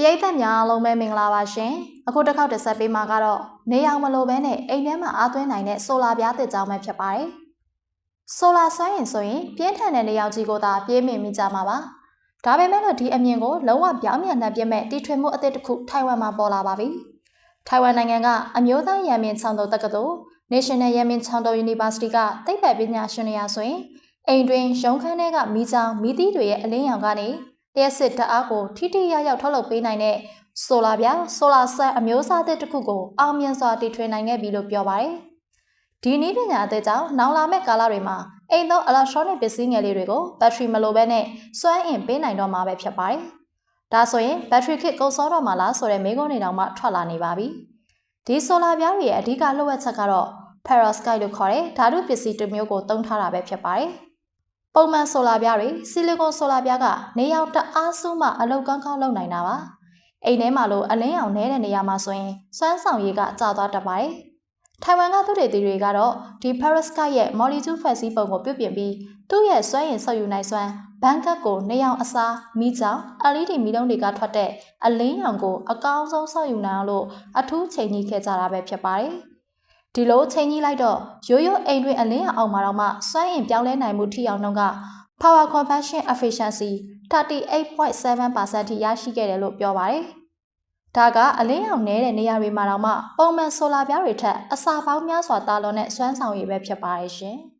ပရိသတ်များအားလုံးပဲမင်္ဂလာပါရှင်အခုတစ်ခေါက်တစ်ဆက်ပေးမှာကတော့နေအောင်မလို့ပဲနဲ့အိမ်ထဲမှာအားသွင်းနိုင်တဲ့ဆိုလာပြားတစ်ကြောင်းပဲဖြစ်ပါတယ်ဆိုလာဆိုင်းရင်ဆိုရင်ပြင်းထန်တဲ့နေအောင်ကြီးကိုသာပြေးမြင်မိကြမှာပါဒါပေမဲ့လို့ဒီအမြင်ကိုလုံးဝပြောင်းပြန်နှံ့ပြမဲ့တီထွင်မှုအသစ်တစ်ခုထိုင်ဝမ်မှာပေါ်လာပါပြီထိုင်ဝမ်နိုင်ငံကအမျိုးသားရန်မင်းချောင်းတော်တက္ကသိုလ် National ရန်မင်းချောင်းတော် University ကသိပ္ပံပညာရှင်တွေရာဆိုရင်အိမ်တွင်ရုံခန်းထဲကမိချောင်းမိသီးတွေရဲ့အလင်းရောင်ကနေ လျှက်စစ်ဓာတ်အားကိုထိထိရောက်ရောက်ထုတ်လုပ်ပေးနိုင်တဲ့ဆိုလာပြားဆိုလာဆက်အမျိုးအစားသစ်တစ်ခုကိုအောင်မြင်စွာတည်ထွင်နိုင်ခဲ့ပြီလို့ပြောပါတယ်။ဒီနည်းပညာအသစ်ကြောင့်နောက်လာမယ့်ကာလတွေမှာအိမ်သုံး electronic ပစ္စည်းငယ်လေးတွေကိုဘက်ထရီမလိုဘဲနဲ့စွမ်းအင်ပေးနိုင်တော့မှာပဲဖြစ်ပါတယ်။ဒါဆိုရင်ဘက်ထရီခစ်ကုန်စောတော့မှာလားဆိုတဲ့မေးခွန်းတွေတောင်မှထွက်လာနေပါပြီ။ဒီဆိုလာပြားတွေရဲ့အဓိကလှုပ်ဝက်ချက်ကတော့ perovskite လို့ခေါ်တဲ့ဓာတုပစ္စည်းတစ်မျိုးကိုသုံးထားတာပဲဖြစ်ပါတယ်။ ပုံမှန်ဆိုလာပြားတွေဆီလီကွန်ဆိုလာပြားကနေရောက်တအားစုမှအလောက်ကောင်းကောင်းလုပ်နိုင်တာပါ။အိမ်ထဲမှာလို့အလင်းရောင်နေတဲ့နေရာမှာဆိုရင်စွမ်းဆောင်ရည်ကကျသွားတတ်ပါတယ်။ထိုင်ဝမ်ကသူတွေတီတွေကတော့ဒီ perovskite ရဲ့ molecule ဖွဲ့စည်းပုံကိုပြုပြင်ပြီးသူ့ရဲ့စွမ်းရည်ဆုပ်ယူနိုင်စွမ်းဘန်ကတ်ကိုနေအောင်အစားမိကြောင် LED မီလုံးတွေကထွက်တဲ့အလင်းရောင်ကိုအကောင်းဆုံးဆုပ်ယူနိုင်အောင်လို့အထူးချိန်ကြီးခဲ့ကြတာပဲဖြစ်ပါတယ်။ ဒီလိုချိန်ကြီးလိုက်တော့ရိုးရိုးအိမ်တွင်အလင်းရောင်အောင်မှာတော့မှစွမ်းအင်ပြောင်းလဲနိုင်မှုထိအောင်နှုန်းက power conversion efficiency 38.7%ထိရရှိခဲ့တယ်လို့ပြောပါတယ်။ဒါကအလင်းရောင်နေတဲ့နေရာတွေမှာတော့မှပုံမှန်ဆိုလာပြားတွေထက်အစာပေါင်းများစွာတာလွန်တဲ့စွမ်းဆောင်ရည်ပဲဖြစ်ပါတယ်ရှင်။